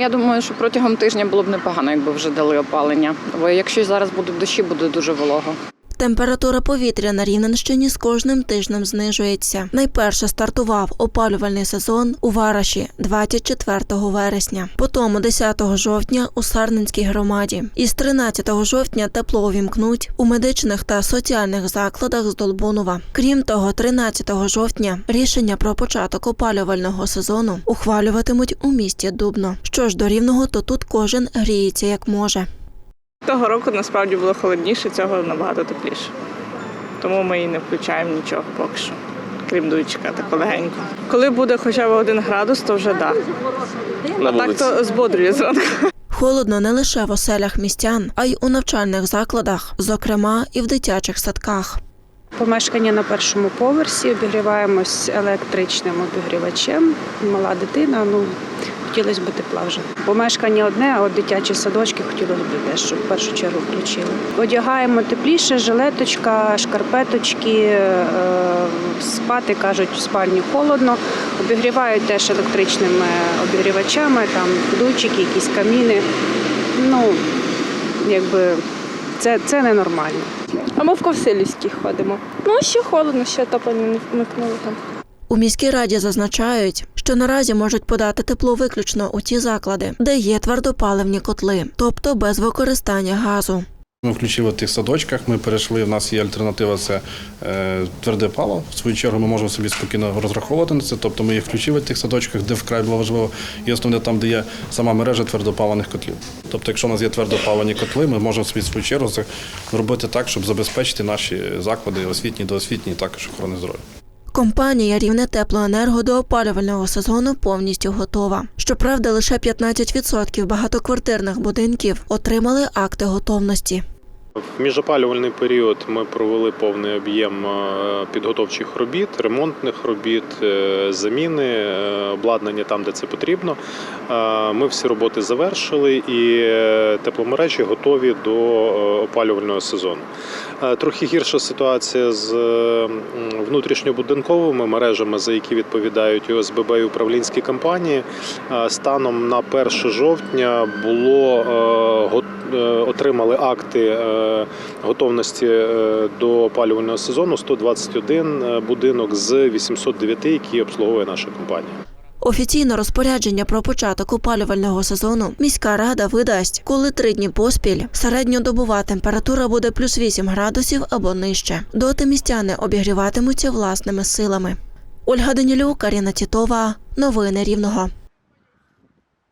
Я думаю, що протягом тижня було б непогано, якби вже дали опалення. Бо якщо зараз будуть дощі, буде дуже волого. Температура повітря на Рівненщині з кожним тижнем знижується. Найперше стартував опалювальний сезон у Вараші 24 вересня, потім 10 жовтня у Сарненській громаді. Із 13 жовтня тепло увімкнуть у медичних та соціальних закладах з Долбунова. Крім того, 13 жовтня рішення про початок опалювального сезону ухвалюватимуть у місті Дубно. Що ж до рівного, то тут кожен гріється як може. Того року насправді було холодніше, цього набагато тепліше. Тому ми і не включаємо нічого поки що, крім дуйчика, так легенько. Коли буде хоча б один градус, то вже так. на А так то збодрює зранку. Холодно не лише в оселях містян, а й у навчальних закладах, зокрема і в дитячих садках. Помешкання на першому поверсі обігріваємось електричним обігрівачем. Мала дитина, ну хотілося б тепла вже. Помешкання одне, а от дитячі садочки хотілося б теж, щоб в першу чергу включили. Одягаємо тепліше, жилеточка, шкарпеточки, е, спати кажуть, в спальні холодно. Обігрівають теж електричними обігрівачами, там дуйчики, якісь каміни. Ну, якби це, це ненормально. А ми в Ковсилівській ходимо. Ну, ще холодно, ще топлення не вмикнули там. У міській раді зазначають, що наразі можуть подати тепло виключно у ті заклади, де є твердопаливні котли, тобто без використання газу. Ми включили в тих садочках, ми перейшли, в нас є альтернатива, це е, тверде паливо. В свою чергу ми можемо собі спокійно розраховувати на це. Тобто ми їх включили в тих садочках, де вкрай було важливо, і основне там, де є сама мережа твердопаливних котлів. Тобто, якщо у нас є твердопалені котли, ми можемо собі в свою чергу робити так, щоб забезпечити наші заклади освітні, доосвітні, і також охорони здоров'я. Компанія Рівне Теплоенерго до опалювального сезону повністю готова. Щоправда, лише 15% багатоквартирних будинків отримали акти готовності. В міжопалювальний період ми провели повний об'єм е, підготовчих робіт, ремонтних робіт, е, заміни е, обладнання там, де це потрібно. Ми всі роботи завершили і тепломережі готові до опалювального сезону. Трохи гірша ситуація з внутрішньобудинковими мережами, за які відповідають ОСББ і управлінські компанії. Станом на 1 жовтня було отримали акти е, готовності е, до опалювального сезону 121 е, будинок з 809, які обслуговує наша компанія. Офіційне розпорядження про початок опалювального сезону міська рада видасть, коли три дні поспіль середньодобова температура буде плюс 8 градусів або нижче. Доти містяни обігріватимуться власними силами. Ольга Данілюк, Каріна Тітова. Новини Рівного.